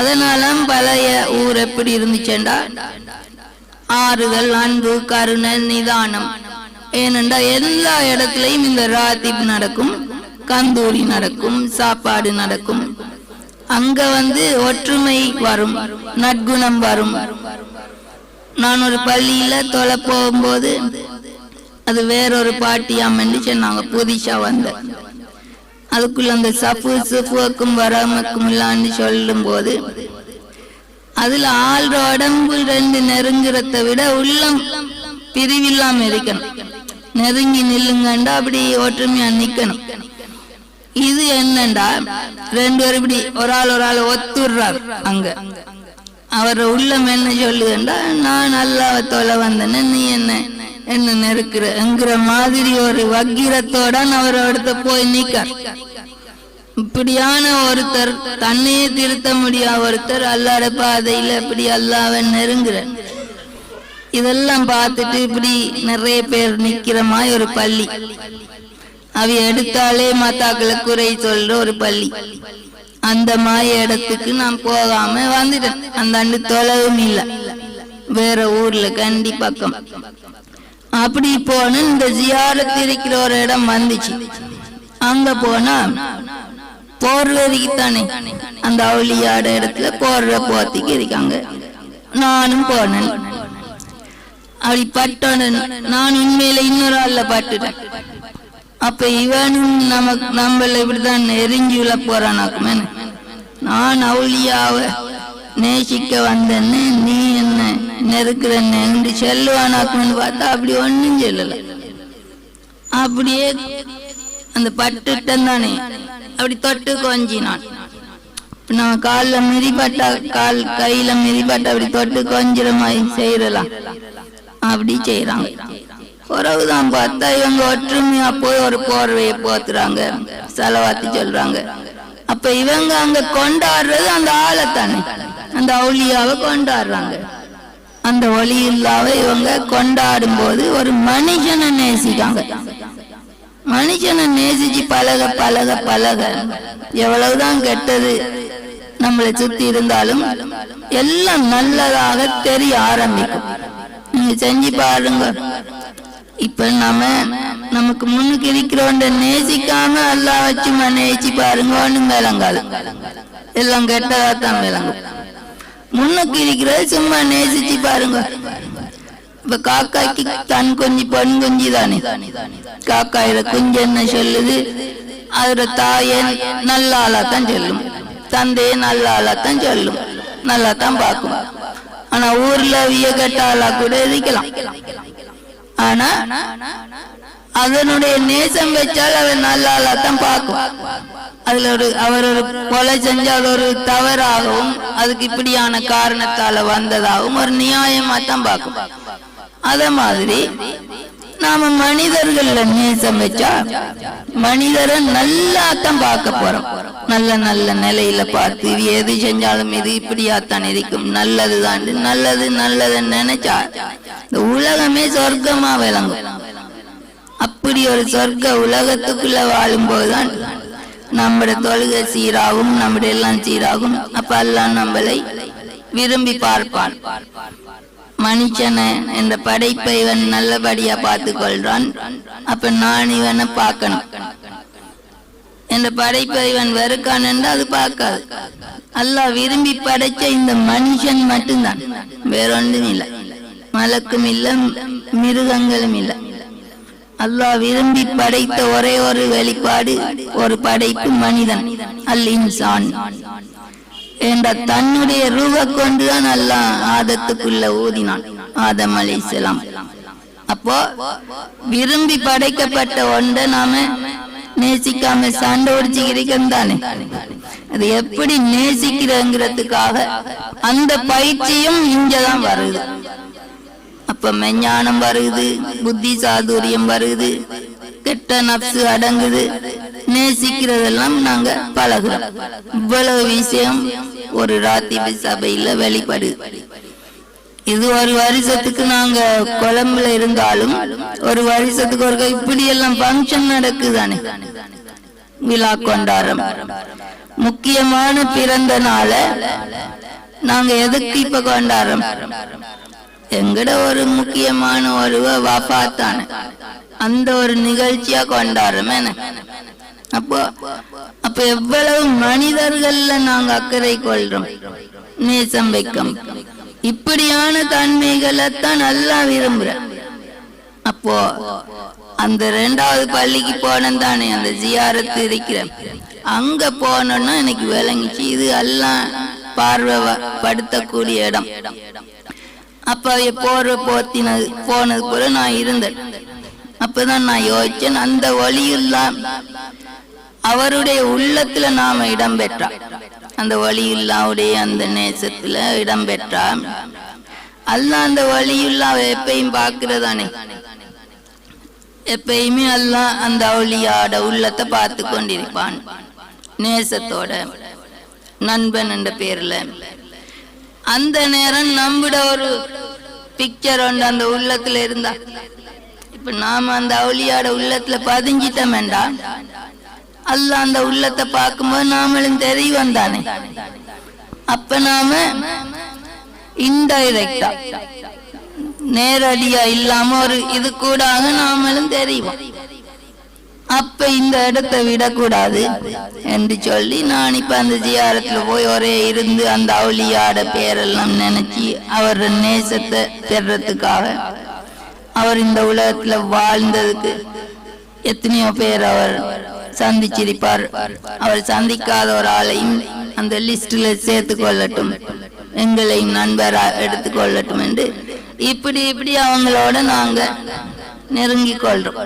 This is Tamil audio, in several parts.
அதனால பழைய ஊர் எப்படி இருந்துச்சுண்டா? ஆறுதல் அன்பு கருணை நிதானம். ஏனென்றா எல்லா இடத்துலயும் இந்த ராத்திப் நடக்கும் கந்தூரி நடக்கும் சாப்பாடு நடக்கும். அங்க வந்து ஒற்றுமை வரும் நற்குணம் வரும். நான் ஒரு பள்ளியில தொலை போகும்போது அது வேறொரு பாட்டியாமன்னு சொன்னாங்க புதுசா வந்த அதுக்குள்ள அந்த சஃபு சுஃபுக்கும் வராமக்கும் இல்லான்னு சொல்லும் போது அதுல ஆள் உடம்பு ரெண்டு நெருங்குறத விட உள்ளம் பிரிவில்லாம இருக்கணும். நெருங்கி நில்லுங்கண்டா அப்படி ஒற்றுமையா நிக்கணும். இது என்னண்டா? ரெண்டு பேரும் இப்படி ஒரு ஆள் ஒரு ஆள் ஒத்துடுறார் அங்க. அவர் உள்ளம் என்ன சொல்லுதுண்டா? நான் நல்லா தொலை வந்தேன்னு நீ என்ன? என்ன நெருக்குறங்கிற மாதிரி ஒரு வக்கிரத்தோட அவரோட போய் நிக்கார். இப்படியான ஒருத்தர் தன்னையே திருத்த முடியாத ஒருத்தர் அல்லாட பாதையில இப்படி அல்லாவன் நெருங்குற. இதெல்லாம் பார்த்துட்டு இப்படி நிறைய பேர் நிக்கிற மாதிரி ஒரு பள்ளி. அவ எடுத்தாலே மாத்தாக்களை குறை சொல்ற ஒரு பள்ளி. அந்த மாதிரி இடத்துக்கு நான் போகாம வந்துட்டேன். அந்த அண்டு தொலைவும் இல்ல. வேற ஊர்ல கண்டி பக்கம். அப்படி போன இந்த ஜியாரத் இருக்கிற ஒரு இடம் வந்துச்சு. அங்க போனா போர்ல தானே அந்த அவளியாட இடத்துல போர்ற போத்திக்கு இருக்காங்க. நானும் போனேன். அப்படி பட்டோன்னு நான் உண்மையில இன்னொரு ஆள்ல பட்டுட்டேன். அப்ப இவனும் நமக்கு நம்மள இப்படிதான் நெருங்கி விழ போறானாக்குமே நான் அவளியாவ நேசிக்க வந்தேன்னு நீ என்ன நெருக்குறன்னு செல்லுவானாக்குன்னு பார்த்தா அப்படி ஒன்றும் சொல்லல. அப்படியே அந்த பட்டுட்டன் தானே அப்படி தொட்டு கொஞ்சினான். இப்ப நம்ம காலில் மிதிப்பட்டா கால் கையில மிதிப்பட்டா அப்படி தொட்டு கொஞ்சிற மாதிரி செய்யறலாம். அப்படி செய்யறாங்க. உறவுதான் பார்த்தா இவங்க ஒற்றுமையா போய் ஒரு போர்வையை போத்துறாங்க. செலவாத்தி சொல்றாங்க. அப்ப இவங்க அங்க கொண்டாடுறது அந்த ஆளை தானே அந்த அவுளியாவை கொண்டாடுறாங்க. அந்த ஒளி இல்லாம இவங்க கொண்டாடும் போது ஒரு மனுஷனை நேசிக்காங்க மனுஷனை நேசிச்சு பழக பழக பழக. எவ்வளவுதான் கெட்டது நம்மளை சுத்தி இருந்தாலும் எல்லாம் நல்லதாக தெரிய ஆரம்பிக்கும். நீங்க செஞ்சு பாருங்க. இப்ப நம்ம நமக்கு முன்னுக்கு இருக்கிறவண்ட நேசிக்காம எல்லாம் வச்சு நேசிச்சு பாருங்க ஒண்ணும் விளங்காது எல்லாம் கெட்டதா தான் விளங்கும் முன்னுக்கு இருக்கிறது சும்மா நேசிச்சு பாருங்க. இப்ப காக்காய்க்கு தன் குஞ்சு பொன் குஞ்சு தானே காக்காயில குஞ்சு என்ன சொல்லுது? அதோட தாயே நல்ல ஆளாத்தான் சொல்லும். தந்தையே நல்ல ஆளாத்தான் சொல்லும். நல்லா தான் பார்க்கும். ஆனா ஊர்ல விய ஆளா கூட இருக்கலாம். ஆனா அதனுடைய நேசம் வச்சால் அவன் நல்ல ஆளாத்தான் பார்க்கும். அதுல ஒரு அவர் ஒரு கொலை செஞ்சால் ஒரு தவறாகவும் அதுக்கு இப்படியான காரணத்தால வந்ததாகவும் ஒரு நியாயமா தான் பார்க்கும். அத மாதிரி நாம மனிதர்கள்ல நேசம் வச்சா மனிதரை நல்லா தான் பார்க்க போறோம். நல்ல நல்ல நிலையில பார்த்து இது எது செஞ்சாலும் இது இப்படியாத்தான் இருக்கும். நல்லதுதான் நல்லது நல்லது நினைச்சா இந்த உலகமே சொர்க்கமா விளங்கும். அப்படி ஒரு சொர்க்க உலகத்துக்குள்ள வாழும்போதுதான் நம்முடைய தொழுகை சீராகும் நம்முடைய எல்லாம் சீராகும். அப்ப எல்லாம் நம்மளை விரும்பி பார்ப்பான். மனுஷனை இந்த படைப்பை இவன் நல்லபடியா பார்த்து கொள்றான் அப்ப நான் இவனை பார்க்கணும். இந்த படைப்பை இவன் வெறுக்கான் என்று அது பார்க்காது. அல்லாஹ் விரும்பி படைச்ச இந்த மனுஷன் மட்டும்தான். வேறொன்றும் இல்லை. மலக்கும் இல்லை மிருகங்களும் இல்லை. அல்லாஹ் விரும்பி படைத்த ஒரே ஒரு வெளிப்பாடு ஒரு படைப்பு மனிதன் அல் இன்சான். என்ற தன்னுடைய ரூப கொண்டுதான் அல்லாஹ் ஆதத்துக்குள்ள ஊதினான் ஆதம் அலைஹிஸ்ஸலாம். அப்போ விரும்பி படைக்கப்பட்ட ஒன்றை நாம நேசிக்காம சண்டை ஒடிச்சுக்கிறோம் தானே? அது எப்படி நேசிக்கிறங்கிறதுக்காக அந்த பயிற்சியும் இங்கதான் வருது. இப்ப மெஞ்ஞானம் வருது புத்தி சாதுரியம் வருது கெட்ட நப்சு அடங்குது. நேசிக்கிறதெல்லாம் நாங்க பழகுறோம். இவ்வளவு விஷயம் ஒரு ராத்திரி சபையில வெளிப்படுது இது ஒரு வருஷத்துக்கு நாங்க கொழம்புல இருந்தாலும் ஒரு வருஷத்துக்கு ஒரு இப்படி எல்லாம் பங்கன் நடக்குதானே? விழா கொண்டாடம் முக்கியமான பிறந்த நாள நாங்க எதுக்கு இப்ப கொண்டாடுறோம் எங்கட ஒரு முக்கியமான ஒருவ வாப்பாத்தான அந்த ஒரு நிகழ்ச்சியா கொண்டாடுறோம் அப்போ அப்ப எவ்வளவு மனிதர்கள்ல நாங்க அக்கறை கொள்றோம்? நேசம் வைக்கம். இப்படியான தன்மைகளைத்தான் நல்லா விரும்புற அப்போ அந்த ரெண்டாவது பள்ளிக்கு போனேன் தானே அந்த ஜியாரத்து இருக்கிறேன். அங்க போனோன்னா எனக்கு விளங்கிச்சு இது எல்லாம் பார்வை படுத்தக்கூடிய இடம். அப்போ அவைய போற போத்தினது போனது போல நான் இருந்தேன். அப்பதான் நான் யோசிச்சேன் அந்த வழியெல்லாம் அவருடைய உள்ளத்துல நாம இடம் பெற்றா அந்த வழியுல்லாவுடைய அந்த நேசத்துல இடம் பெற்றா அல்ல அந்த வழியுல்லா எப்பயும் பாக்குறதானே எப்பயுமே அல்ல அந்த அவுளியாட உள்ளத்தை பார்த்து கொண்டிருப்பான். நேசத்தோட நண்பன் என்ற பேர்ல. அந்த நேரம் நம்மிட ஒரு பிக்சர் ஒன்று அந்த உள்ளத்துல இருந்தா. இப்ப நாம அந்த அவுளியாட உள்ளத்துல பதிஞ்சிட்டோம் அல்ல அந்த உள்ளத்தை பார்க்கும்போது நாமளும் தெரிய வந்தானே. அப்ப நாம இன்டைரக்டா நேரடியா இல்லாம ஒரு இது கூடாக நாமளும் தெரிவோம். அப்ப இந்த இடத்தை விடக்கூடாது என்று சொல்லி நான் இப்ப அந்த ஜியாரத்துல போய் ஒரே இருந்து அந்த அவுளியாட பேரெல்லாம் நினைச்சு அவர் நேசத்தை பெறத்துக்காக அவர் இந்த உலகத்துல வாழ்ந்ததுக்கு எத்தனையோ பேர் அவர் சந்திச்சிருப்பார். அவர் சந்திக்காத ஒரு ஆளையும் அந்த லிஸ்ட்ல சேர்த்து கொள்ளட்டும். எங்களையும் நண்பரா எடுத்துக்கொள்ளட்டும் என்று இப்படி இப்படி அவங்களோட நாங்க நெருங்கி கொள்றோம்.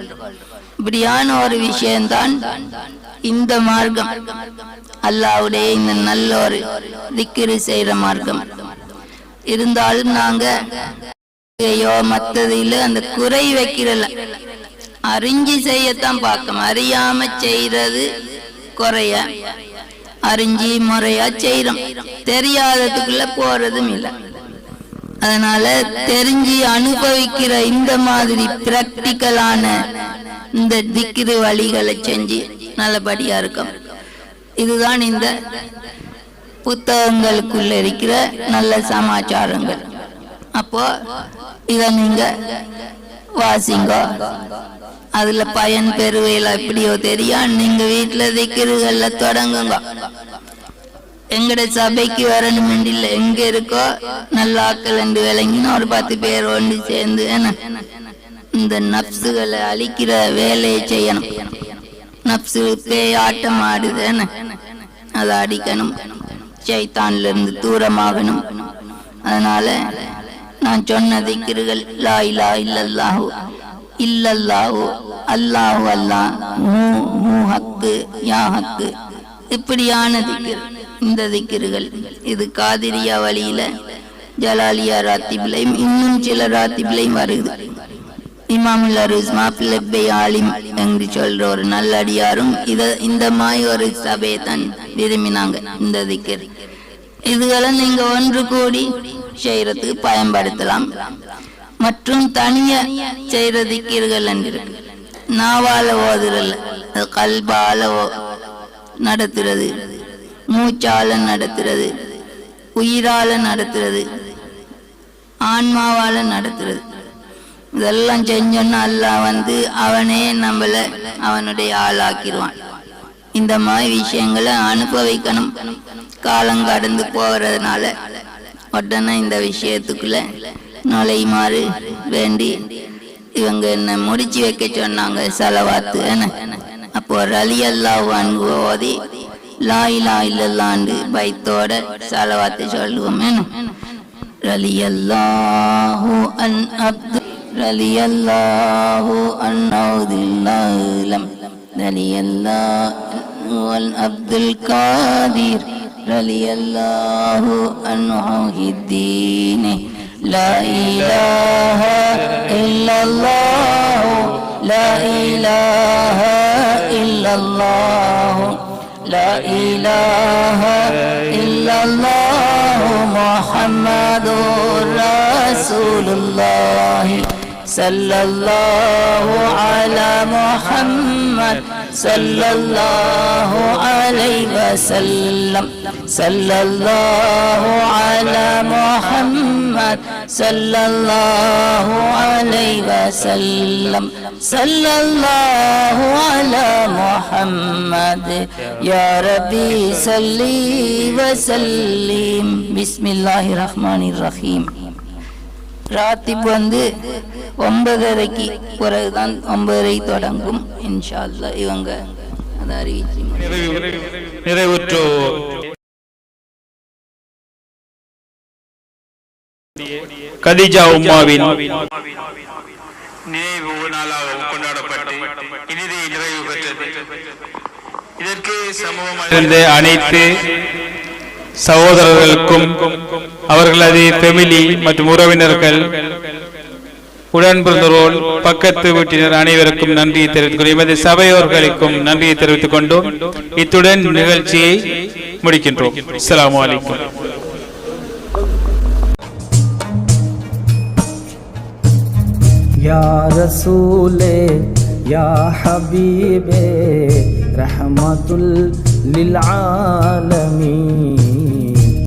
இப்படியான ஒரு விஷயம்தான் இந்த மார்க்கம். அல்லாவுடைய இந்த நல்ல ஒரு திக்கிரி செய்யற மார்க்கம். இருந்தாலும் நாங்க ஐயோ மத்ததில அந்த குறை வைக்கிறல. அறிஞ்சு செய்யத்தான் பார்க்கணும் அறியாம செய்யறது குறைய. அறிஞ்சி முறையா செய்யறோம் தெரியாததுக்குள்ள போறதும் இல்லை. அதனால தெரிஞ்சு அனுபவிக்கிற இந்த மாதிரி பிராக்டிக்கலான இந்த திக்கிரு வழிகளை செஞ்சு நல்லபடியா இருக்கும் இதுதான் இந்த புத்தகங்களுக்குள்ள இருக்கிற நல்ல சமாச்சாரங்கள். அப்போ இத நீங்க வாசிங்க. அதுல பயன் பெறுவையில எப்படியோ தெரியும் நீங்க வீட்டுல திக்கிறுகள்ல தொடங்குங்க. எங்கட சபைக்கு வரணும் இல்ல எங்க இருக்கோ நல்ல ஆக்கள் என்று விளங்கினா ஒரு பத்து பேர் ஒன்று சேர்ந்து என்ன இந்த நப்சுகளை அழிக்கிற வேலையை செய்யணும். நப்சு பேய் ஆட்டம் ஆடுது அதை அடிக்கணும். சைத்தான்ல இருந்து தூரமாகணும். அதனால நான் சொன்ன திக்கிறுகள் லா இலா இல்லல்லாஹு இல்லல்லாஹு அல்லாஹு அல்லாஹ் ஹூ ஹூ ஹக்கு யா ஹக்கு. இப்படியான திக்கிறு. இந்த திக்கிறுகள் இது காதிரியா வழியில ஜலாலியா ராத்திபிலையும் இன்னும் சில ராத்திபிலையும் வருது. இமாமுல் அருஸ் மாப்பிள்ளை ஆலிம் என்று சொல்ற ஒரு நல்லடியாரும் இத இந்த மாதிரி ஒரு சபையை தான் விரும்பினாங்க இந்த திக்கர். இதுகளை நீங்க ஒன்று கூடி செய்யறதுக்கு பயன்படுத்தலாம். மற்றும் தனிய செய்யற திக்கிர்கள் என்று நாவால ஓதுறல கல்பால ஓ- நடத்துறது. மூச்சால நடத்துறது உயிரால நடத்துறது ஆன்மாவால நடத்துறது. இதெல்லாம் செஞ்சோன்னா அல்லாஹ் வந்து அவனே நம்மள அவனுடைய ஆளாக்கிடுவான். இந்த மாதிரி விஷயங்களை அனுபவிக்கணும். காலம் கடந்து போகிறதுனால உடனே இந்த விஷயத்துக்குள்ள நுழையுமாறு வேண்டி இவங்க என்ன முடிச்சு வைக்க சொன்னாங்க செலவாத்து என்ன? அப்போ ரலி அல்லாஹ் அனுபவதி ஓதி லா இலா இல்லல்லாண்டு பயத்தோட செலவாத்து சொல்லுவோம் என்ன رضي الله عن عبد رضي الله عن عبد الله لم رضي الله عن عبد القادر رضي الله عنه الدين لا إله إلا الله لا إله إلا الله لا إله إلا الله محمد رسول الله صلى الله على محمد صلى الله عليه وسلم صلى الله على محمد صلى الله عليه وسلم صلى الله على محمد يا ربي صل وسلم بسم الله الرحمن الرحيم ராத்திப் வந்து ஒன்பதரைக்கு பிறகுதான் ஒன்பதரை தொடங்கும் இன்ஷா அல்லாஹ் இவங்க அதை அறிவிச்சு நிறைவுற்று கதிஜா உம்மாவின் நினைவு நாளாக கொண்டாடப்பட்டு இனிதே நிறைவு பெற்றது. இதற்கு சமூகம் அனைத்து சகோதரர்களுக்கும் அவர்களது ஃபெமிலி மற்றும் உறவினர்கள் உடன் பிறந்தோர் பக்கத்து வீட்டினர் அனைவருக்கும் நன்றியை தெரிவித்துக் எமது சபையோர்களுக்கும் நன்றியை தெரிவித்துக் கொண்டோம் இத்துடன் நிகழ்ச்சியை முடிக்கின்றோம். அஸ்லாம் வலைக்கம் या रसूले या हबीबे रहमतुल लिलआलमीन